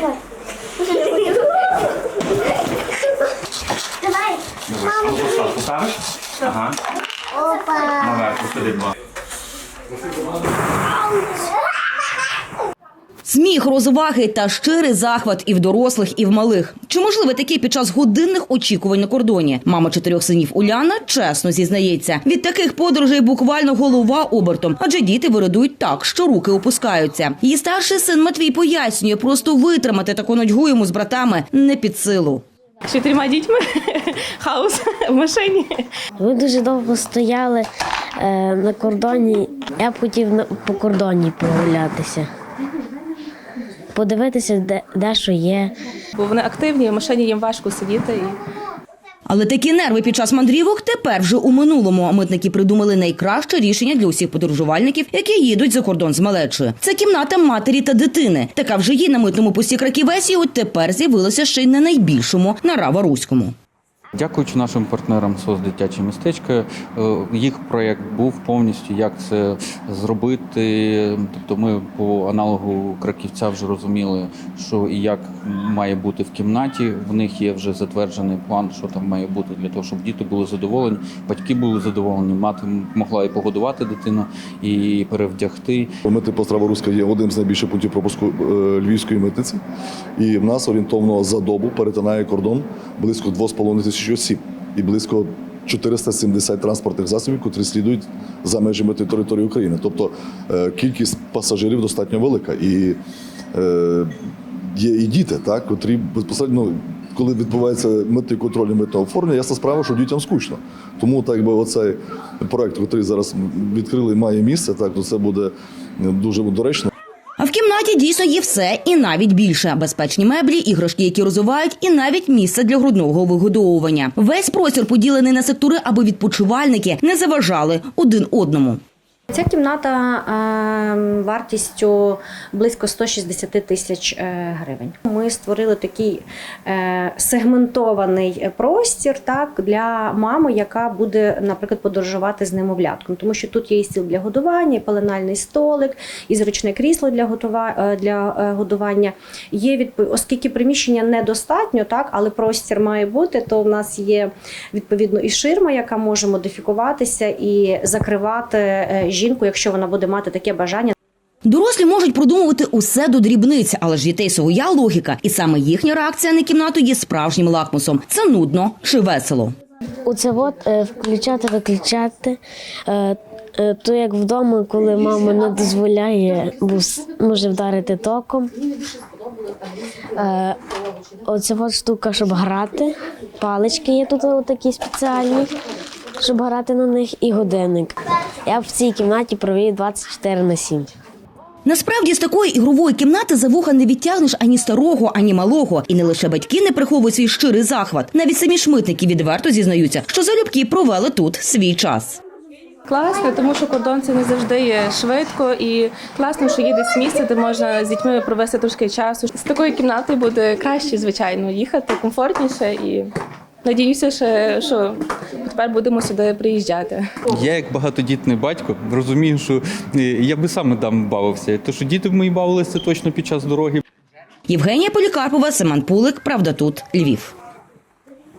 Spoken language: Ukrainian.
Давай. Давай, поставку поставиш? Ага. Опа. Наверх, посади два. Сміх, розваги та щирий захват і в дорослих, і в малих. Чи можливе таке під час годинних очікувань на кордоні? Мама чотирьох синів Уляна чесно зізнається. Від таких подорожей буквально голова обертом, адже діти виридують так, що руки опускаються. Її старший син Матвій пояснює, просто витримати таку нудьгу йому з братами не під силу. З чотирма дітьми хаос в машині. Ви дуже довго стояли е, на кордоні. Я б хотів на- по кордоні прогулятися. Подивитися, де, де що є. Бо вони активні, в машині їм важко сидіти. І... Але такі нерви під час мандрівок тепер вже у минулому. Митники придумали найкраще рішення для усіх подорожувальників, які їдуть за кордон з малечою. Це кімната матері та дитини. Така вже є на митному пості Краківесі. От тепер з'явилася ще й на найбільшому на Рава-Руському. Дякуючи нашим партнерам СОС дитяче містечко, е, їх проєкт був повністю, як це зробити. Тобто ми по аналогу краківця вже розуміли, що і як має бути в кімнаті. В них є вже затверджений план, що там має бути для того, щоб діти були задоволені, батьки були задоволені, мати могла і погодувати дитину, і перевдягти. Мити Пострава Руська є одним з найбільших пунктів пропуску е, львівської митниці. І в нас орієнтовно за добу перетинає кордон близько 2,5 тисяч осіб і близько 470 транспортних засобів, котрі слідують за межами території України. Тобто е, кількість пасажирів достатньо велика. І е, є і діти, так, котрі безпосередньо. ну, Коли відбувається митний контроль і митного оформлення, ясна справа, що дітям скучно. Тому так би оцей проект, який зараз відкрили, має місце, так то це буде дуже доречно. А в кімнаті дійсно є все і навіть більше: безпечні меблі, іграшки, які розвивають, і навіть місце для грудного вигодовування. Весь простір поділений на сектори, аби відпочивальники не заважали один одному. Ця кімната е, вартістю близько 160 тисяч е, гривень. Ми створили такий е, сегментований простір так, для мами, яка буде, наприклад, подорожувати з немовлятком, тому що тут є і стіл для годування, і пеленальний столик, і зручне крісло для, готува, е, для годування. Є відп- оскільки приміщення недостатньо, так, але простір має бути, то в нас є відповідно і ширма, яка може модифікуватися і закривати е, жінку, якщо вона буде мати таке бажання. Дорослі можуть продумувати усе до дрібниць, але ж дітей своя логіка, і саме їхня реакція на кімнату є справжнім лакмусом. Це нудно чи весело. Оце от е, включати, виключати. Е, е, то як вдома, коли мама не дозволяє, бо може вдарити током. Оце от штука, щоб грати. Палички є тут такі спеціальні, щоб грати на них, і годинник. Я в цій кімнаті провів 24 на 7. Насправді з такої ігрової кімнати за вуха не відтягнеш ані старого, ані малого. І не лише батьки не приховують свій щирий захват. Навіть самі шмитники відверто зізнаються, що залюбки провели тут свій час. Класно, тому що кордон це не завжди є швидко і класно, що є десь місце, де можна з дітьми провести трошки часу. З такої кімнати буде краще, звичайно, їхати комфортніше і надіюся, ще, що тепер будемо сюди приїжджати. Я, як багатодітний батько, розумію, що е, я би саме там бавився. То що діти мої бавилися точно під час дороги. Євгенія Полікарпова, Семен Пулик. Правда тут Львів.